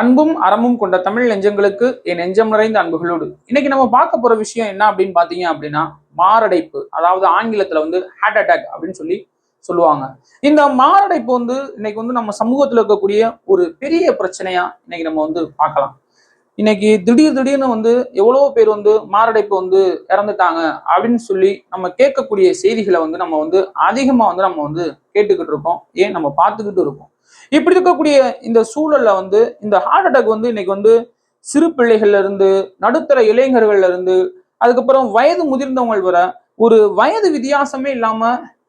அன்பும் அறமும் கொண்ட தமிழ் நெஞ்சங்களுக்கு என் நெஞ்சம் நிறைந்த அன்புகளோடு. இன்னைக்கு நம்ம பார்க்க போற விஷயம் என்ன அப்படின்னு பாத்தீங்க அப்படின்னா மாரடைப்பு. அதாவது ஆங்கிலத்துல வந்து ஹார்ட் அட்டாக் அப்படின்னு சொல்லி சொல்லுவாங்க. இந்த மாரடைப்பு வந்து இன்னைக்கு வந்து நம்ம சமூகத்துல இருக்கக்கூடிய ஒரு பெரிய பிரச்சனையா இன்னைக்கு நம்ம வந்து பார்க்கலாம். இன்னைக்கு திடீர் திடீர்னு வந்து எவ்வளவோ பேர் வந்து மாரடைப்பு வந்து இறந்துட்டாங்க அப்படின்னு சொல்லி நம்ம கேட்கக்கூடிய செய்திகளை வந்து நம்ம வந்து அதிகமா வந்து நம்ம வந்து கேட்டுக்கிட்டு இருக்கோம். ஏன்? நம்ம பார்த்துக்கிட்டு இருக்கோம். இப்படி இருக்கக்கூடிய இந்த சூழல்ல வந்து இந்த ஹார்ட் அட்டாக் வந்து இன்னைக்கு வந்து சிறு பிள்ளைகள்ல இருந்து நடுத்தர இளைஞர்கள்ல இருந்து அதுக்கப்புறம் வயது முதிர்ந்தவங்க வர ஒரு வயது வித்தியாசமே இல்லாம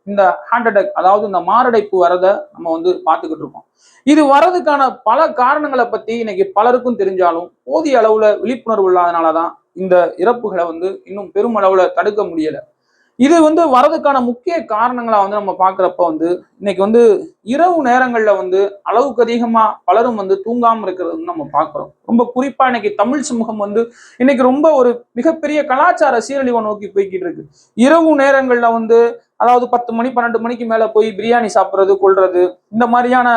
இந்த ஹார்ட் அட்டாக் அதாவது இந்த மாரடைப்பு வரத நம்ம வந்து பார்த்துக்கிட்டு இருக்கோம். இது வர்றதுக்கான பல காரணங்களை பத்தி இன்னைக்கு பலருக்கும் தெரிஞ்சாலும் போதிய அளவுல விழிப்புணர்வு இல்லாதனாலதான் இந்த இறப்புகளை வந்து இன்னும் பெருமளவுல தடுக்க முடியல. இது வந்து வரதுக்கான முக்கிய காரணங்களா வந்து நம்ம பாக்குறப்ப வந்து இன்னைக்கு வந்து இரவு நேரங்கள்ல வந்து அளவுக்கு அதிகமா பலரும் வந்து தூங்காம இருக்கிறது வந்து நம்ம பார்க்குறோம். ரொம்ப குறிப்பா இன்னைக்கு தமிழ் சமூகம் வந்து இன்னைக்கு ரொம்ப ஒரு மிகப்பெரிய கலாச்சார சீரழிவை நோக்கி போய்கிட்டு இருக்கு. இரவு நேரங்கள்ல வந்து அதாவது பத்து மணி பன்னெண்டு மணிக்கு மேல போய் பிரியாணி சாப்பிட்றது கொள்றது இந்த மாதிரியான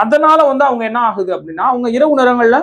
அதனால வந்து அவங்க என்ன ஆகுது அப்படின்னா அவங்க இரவு நேரங்கள்ல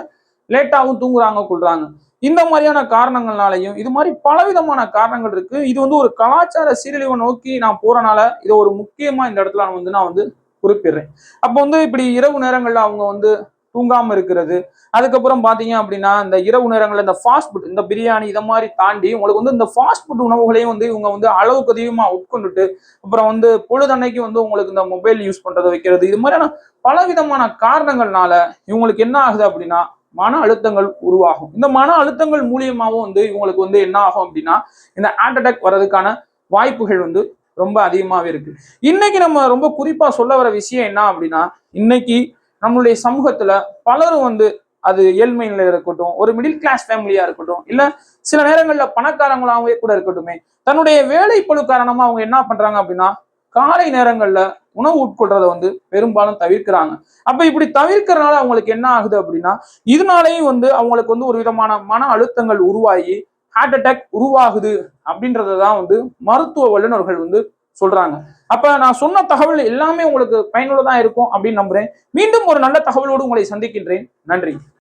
லேட்டாகவும் தூங்குறாங்க கொள்றாங்க இந்த மாதிரியான காரணங்கள்னாலையும் இது மாதிரி பலவிதமான காரணங்கள் இருக்கு. இது வந்து ஒரு கலாச்சார சீரழிவை நோக்கி நான் போறனால இதை ஒரு முக்கியமா இந்த இடத்துல நான் வந்து நான் வந்து குறிப்பிடுறேன். அப்போ வந்து இப்படி இரவு நேரங்கள்ல அவங்க வந்து தூங்காம இருக்கிறது. அதுக்கப்புறம் பாத்தீங்க அப்படின்னா இந்த இரவு நேரங்கள்ல இந்த ஃபாஸ்ட் ஃபுட் இந்த பிரியாணி இதை மாதிரி தாண்டி உங்களுக்கு வந்து இந்த ஃபாஸ்ட் ஃபுட் உணவுகளையும் வந்து இவங்க வந்து அளவுக்கு அதிகமா உட்கொண்டுட்டு அப்புறம் வந்து பொழுதன்னைக்கு வந்து உங்களுக்கு இந்த மொபைல் யூஸ் பண்றதை வைக்கிறது. இது மாதிரியான பல விதமான காரணங்கள்னால இவங்களுக்கு என்ன ஆகுது அப்படின்னா மன அழுத்தங்கள் உருவாகும். இந்த மன அழுத்தங்கள் மூலியமாகவும் வந்து இவங்களுக்கு வந்து என்ன ஆகும் அப்படின்னா இந்த ஹார்ட் அட்டாக் வர்றதுக்கான வாய்ப்புகள் வந்து ரொம்ப அதிகமாகவே இருக்கு. இன்னைக்கு நம்ம ரொம்ப குறிப்பா சொல்ல வர விஷயம் என்ன அப்படின்னா இன்னைக்கு நம்மளுடைய சமூகத்துல பலரும் வந்து அது ஏழ்மையில இருக்கட்டும் ஒரு மிடில் கிளாஸ் ஃபேமிலியா இருக்கட்டும் இல்ல சில நேரங்கள்ல பணக்காரங்களாகவே கூட இருக்கட்டுமே தன்னுடைய வேலை பழு காரணமா அவங்க என்ன பண்றாங்க அப்படின்னா காலை நேரங்கள்ல உணவு உட்கொள்றதை வந்து பெரும்பாலும் தவிர்க்கிறாங்க. அப்ப இப்படி தவிர்க்கிறனால அவங்களுக்கு என்ன ஆகுது அப்படின்னா இதனாலையும் வந்து அவங்களுக்கு வந்து ஒரு விதமான மன அழுத்தங்கள் உருவாகி ஹார்ட் அட்டாக் உருவாகுது அப்படின்றத தான் வந்து மருத்துவ வல்லுநர்கள் வந்து சொல்றாங்க. அப்ப நான் சொன்ன தகவல் எல்லாமே உங்களுக்கு பயனுள்ளதா இருக்கும் அப்படின்னு நம்புறேன். மீண்டும் ஒரு நல்ல தகவலோடு உங்களை சந்திக்கின்றேன். நன்றி.